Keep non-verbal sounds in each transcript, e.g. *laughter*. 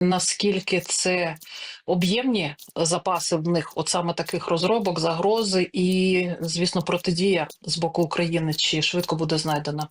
наскільки це об'ємні запаси в них, от саме таких розробок, загрози і, звісно, протидія з боку України, чи швидко буде знайдена?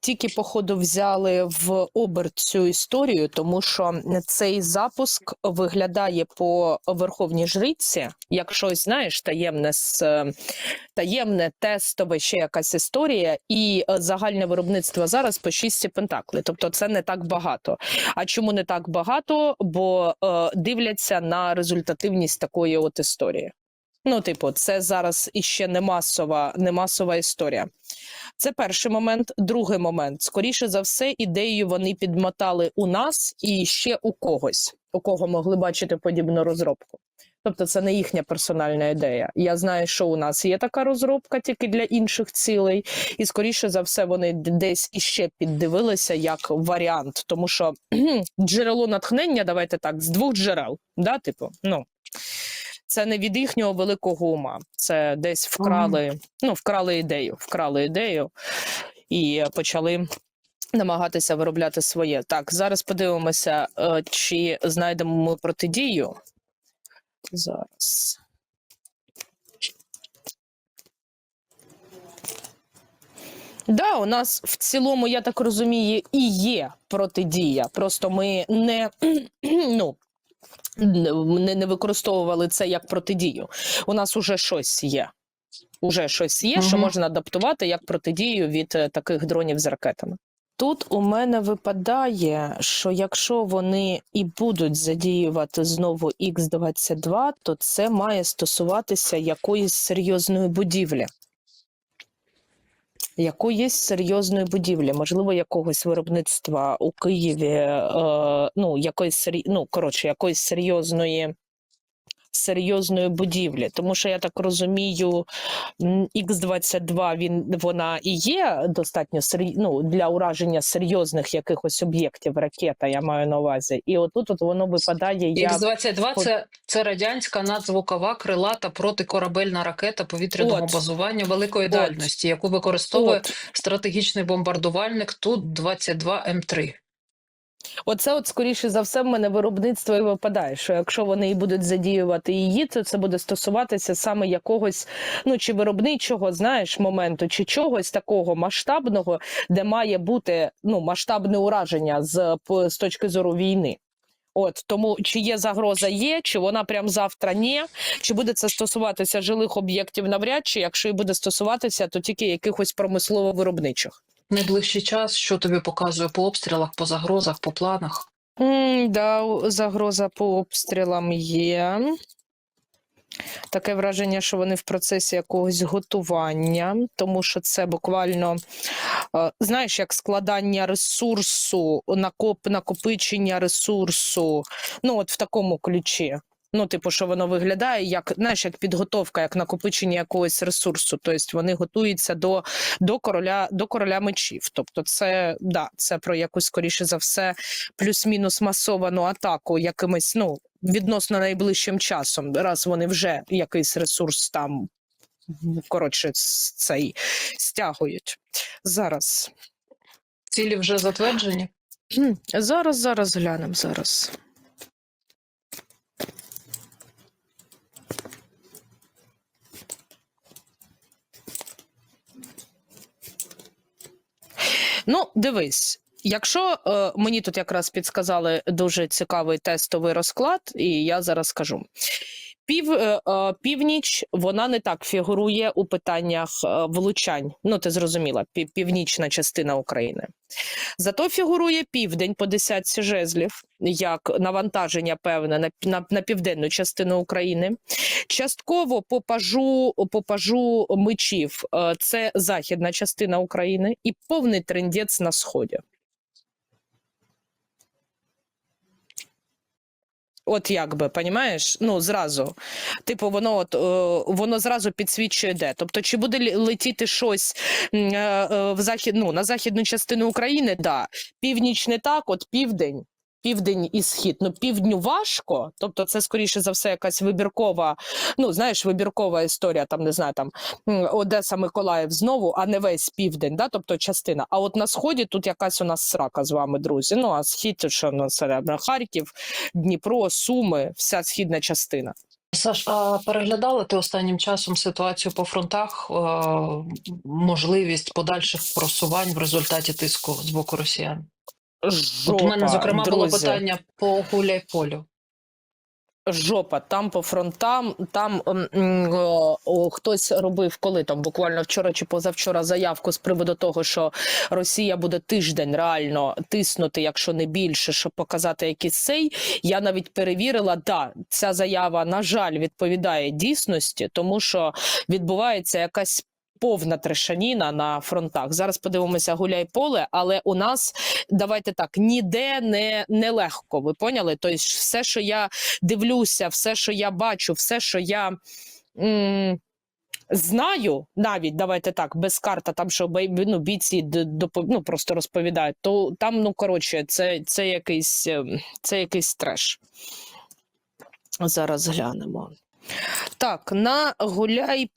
Тільки походу взяли в оберт цю історію, тому що цей запуск виглядає по верховній жриці, як щось знаєш, таємне з е, таємне, тестове, ще якась історія, і е, загальне виробництво зараз по шісті пентакли. Тобто це не так багато. А чому не так багато? Бо е, дивляться на результативність такої от історії. Ну, типу, це зараз іще не масова, не масова історія. Це перший момент. Другий момент. Скоріше за все, ідею вони підмотали у нас і ще у когось, у кого могли бачити подібну розробку. Тобто, це не їхня персональна ідея. Я знаю, що у нас є така розробка тільки для інших цілей, і скоріше за все, вони десь іще піддивилися як варіант, тому що *clears throat* джерело натхнення, давайте так, з двох джерел. Да, типу, ну це не від їхнього великого ума. Це десь вкрали, ну, вкрали ідею, вкрали ідею і почали намагатися виробляти своє. Так, зараз подивимося, е, чи знайдемо ми протидію. Зараз. Да, у нас в цілому, я так розумію, і є протидія. Просто ми не, *clears throat* ну, не, не використовували це як протидію. У нас уже щось є. Уже щось є, що можна адаптувати як протидію від е, таких дронів з ракетами. Тут у мене випадає, що якщо вони і будуть задіювати знову Х-22, то це має стосуватися якоїсь серйозної будівлі. Якоїсь серйозної будівлі, можливо, якогось виробництва у Києві, е, ну, якоїсь, ну, коротше, якоїсь серйозної, серйозної будівлі. Тому що я так розумію, Х-22 він, вона і є достатньо ну, для ураження серйозних якихось об'єктів ракета, я маю на увазі. І отут от воно випадає як. Х-22 це, це радянська надзвукова крилата протикорабельна ракета повітряного От. базування великої От. дальності, яку використовує От. стратегічний бомбардувальник Ту-22М3. Оце, от, скоріше за все, в мене виробництво і випадає, що якщо вони і будуть задіювати її, то це буде стосуватися саме якогось, ну чи виробничого, знаєш, моменту, чи чогось такого масштабного, де має бути ну, масштабне ураження з, з точки зору війни. От тому чи є загроза, є, чи вона прям завтра ні, чи буде це стосуватися жилих об'єктів навряд чи якщо і буде стосуватися, то тільки якихось промислово-виробничих. Найближчий час, що тобі показує по обстрілах, по загрозах, по планах? М, да, загроза по обстрілам є. Таке враження, що вони в процесі якогось готування, тому що це буквально, е, знаєш, як складання ресурсу, накоп, накопичення ресурсу, ну от в такому ключі. Ну, типу, що воно виглядає як знаєш, як підготовка, як накопичення якогось ресурсу. Тобто вони готуються до, до короля до короля мечів. Тобто, це да, це про якусь скоріше за все плюс-мінус масовану атаку якимось, ну відносно найближчим часом, раз вони вже якийсь ресурс там коротше цей стягують. Зараз. Цілі вже затверджені? Зараз, зараз глянемо зараз. Ну, дивись. Якщо е, мені тут якраз підсказали дуже цікавий тестовий розклад, і я зараз скажу. Пів, е, е, північ вона не так фігурує у питаннях е, влучань. Ну, ти зрозуміла, пів, північна частина України. Зато фігурує південь по десятці жезлів, як навантаження певне на, на, на південну частину України. Частково по пажу, по пажу мечів це західна частина України і повний трендець на сході. От як би, понімаєш? Ну, зразу. Типу, воно от, е, воно зразу підсвічує де. Тобто, чи буде летіти щось е, е, в захід, ну, на західну частину України? Да. Північ не так, от південь. Південь і схід. Ну, півдню важко, тобто це скоріше за все якась вибіркова, ну знаєш, вибіркова історія, там не знаю, там Одеса, Миколаїв знову, а не весь південь, да, тобто частина. А от на сході тут якась у нас срака з вами, друзі. Ну а схід, що у нас е, Харків, Дніпро, Суми, вся східна частина. Саш, а переглядала ти останнім часом ситуацію по фронтах, е, можливість подальших просувань в результаті тиску з боку росіян? От у мене, Жопа, зокрема, було питання по гуляй-полю. Жопа, там по фронтам, там м, м, о, о, хтось робив коли там буквально вчора чи позавчора заявку з приводу того, що Росія буде тиждень реально тиснути, якщо не більше, щоб показати якийсь цей. Я навіть перевірила, да, ця заява, на жаль, відповідає дійсності, тому що відбувається якась. Повна трешаніна на фронтах. Зараз подивимося гуляй поле, але у нас давайте так ніде не, легко. Ви поняли? Тобто, все, що я дивлюся, все, що я бачу, все, що я м, знаю, навіть давайте так, без карта, там що ну, бійці ну, просто розповідають, то там, ну коротше, це, це якийсь ем, це якийсь треш. Зараз глянемо. Так, на гуляй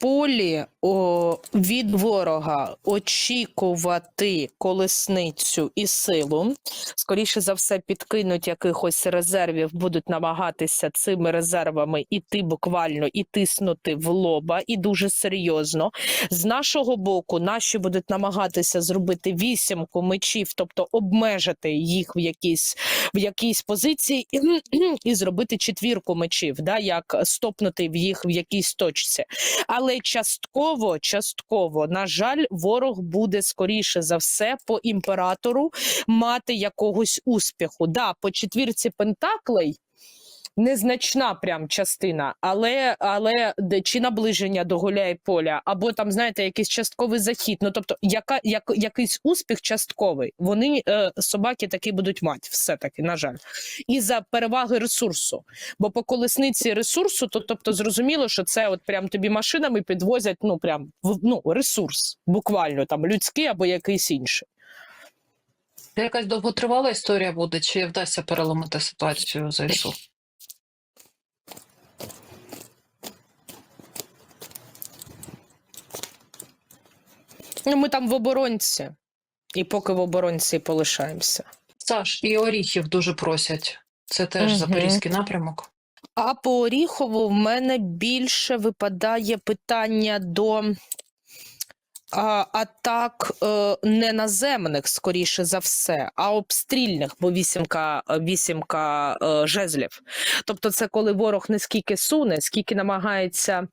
полі о, від ворога очікувати колесницю і силу. Скоріше за все, підкинуть якихось резервів, будуть намагатися цими резервами іти буквально і тиснути в лоба, і дуже серйозно. З нашого боку, наші будуть намагатися зробити вісімку мечів, тобто обмежити їх в якійсь в якійсь позиції, і, *clears throat* і зробити четвірку мечів, да, як стопнути в їх в якійсь точці. Але частково, частково, на жаль, ворог буде скоріше за все по імператору мати якогось успіху. Да, по четвірці пентаклей. Незначна прям частина, але але чи наближення до гуляй поля, або там, знаєте, якийсь частковий захід. Ну тобто, яка як, якийсь успіх частковий, вони е, собаки таки будуть мати, все таки, на жаль, і за переваги ресурсу. Бо по колесниці ресурсу, то тобто зрозуміло, що це от прям тобі машинами підвозять, ну прям ну, ресурс, буквально там людський або якийсь інший. Це якась довготривала історія буде, чи вдасться переломити ситуацію ЗСУ? Ми там в оборонці, і поки в оборонці полишаємося. Саш, і оріхів дуже просять. Це теж Мгм. запорізький напрямок. А по Оріхову в мене більше випадає питання до а, атак е, не наземних, скоріше за все, а обстрільних, бо вісімка, вісімка е, жезлів. Тобто, це коли ворог не скільки суне, скільки намагається.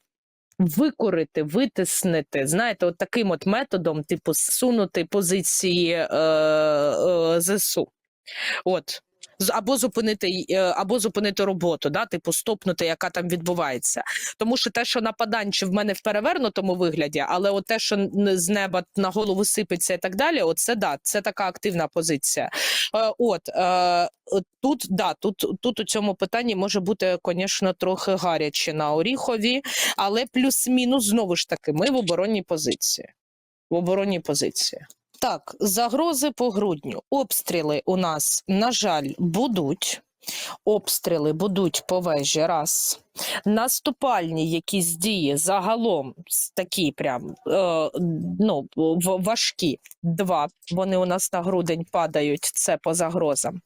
Викорити, витиснити, знаєте, от таким от методом, типу, сунути позиції е, е, ЗСУ. От. Або зупинити е, або зупинити роботу, да, типу стопнути, яка там відбувається. Тому що те, що нападанче в мене в перевернутому вигляді, але от те, що з неба на голову сипеться і так далі, от це да, це така активна позиція. Е, е, от тут да, тут, тут у цьому питанні може бути, звісно, трохи гаряче на Оріхові, але плюс-мінус знову ж таки, ми в оборонній позиції. В оборонній позиції. Так, загрози по грудню. Обстріли у нас, на жаль, будуть. Обстріли будуть по вежі раз. Наступальні якісь дії загалом такі прям е, ну, важкі. Два. Вони у нас на грудень падають. Це по загрозам.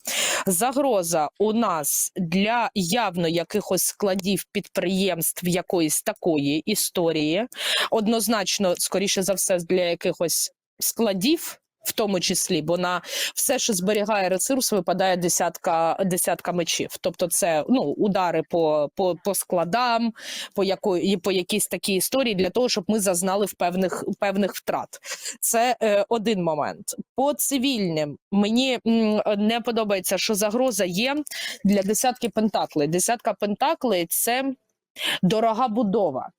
Загроза у нас для явно якихось складів підприємств якоїсь такої історії. Однозначно, скоріше за все, для якихось складів. В тому числі, бо на все, що зберігає ресурс, випадає десятка, десятка мечів. Тобто, це ну удари по, по, по складам, по якої по якійсь такій історії, для того, щоб ми зазнали в певних певних втрат. Це е, один момент. По цивільним мені м, не подобається, що загроза є для десятки пентаклей. Десятка пентаклей це дорога будова.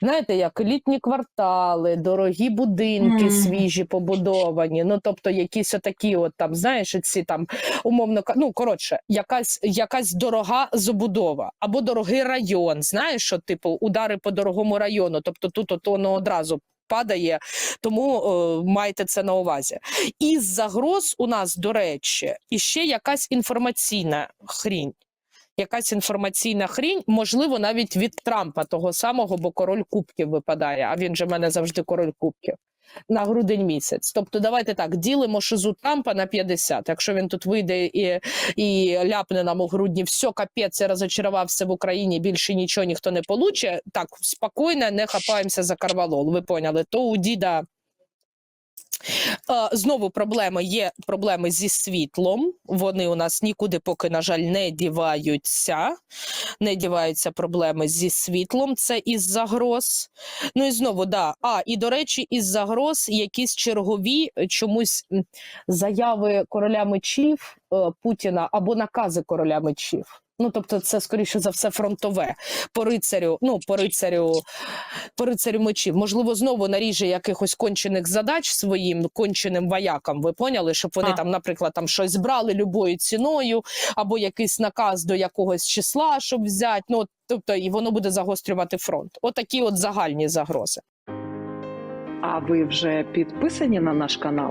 Знаєте, як літні квартали, дорогі будинки Мгм. свіжі побудовані. Ну тобто, якісь отакі, от там, знаєш, ці там умовно ну коротше, якась якась дорога забудова або дорогий район. Знаєш, що типу удари по дорогому району. Тобто тут от воно одразу падає. Тому е, майте це на увазі. Із загроз у нас, до речі, іще якась інформаційна хрінь. Якась інформаційна хрінь, можливо, навіть від Трампа того самого, бо король кубків випадає. А він же в мене завжди король кубків на грудень місяць. Тобто, давайте так ділимо шизу Трампа на 50. Якщо він тут вийде і, і ляпне нам у грудні, все, капець, я розочарувався в Україні, більше нічого ніхто не получить. Так, спокійно, не хапаємося за карвалол. Ви поняли? То у діда. Знову проблеми є проблеми зі світлом. Вони у нас нікуди поки, на жаль, не діваються. Не діваються проблеми зі світлом. Це із загроз. Ну і знову, да. А, і до речі, із загроз якісь чергові е, чомусь заяви короля мечів е, Путіна або накази короля мечів. Ну, тобто, це скоріше за все фронтове по рицарю, ну по рицарю, по рицарю мечів. Можливо, знову наріже якихось кончених задач своїм конченим воякам. Ви поняли, щоб вони А. там, наприклад, там щось брали любою ціною, або якийсь наказ до якогось числа, щоб взяти. Ну тобто, і воно буде загострювати фронт. Отакі от загальні загрози. А ви вже підписані на наш канал?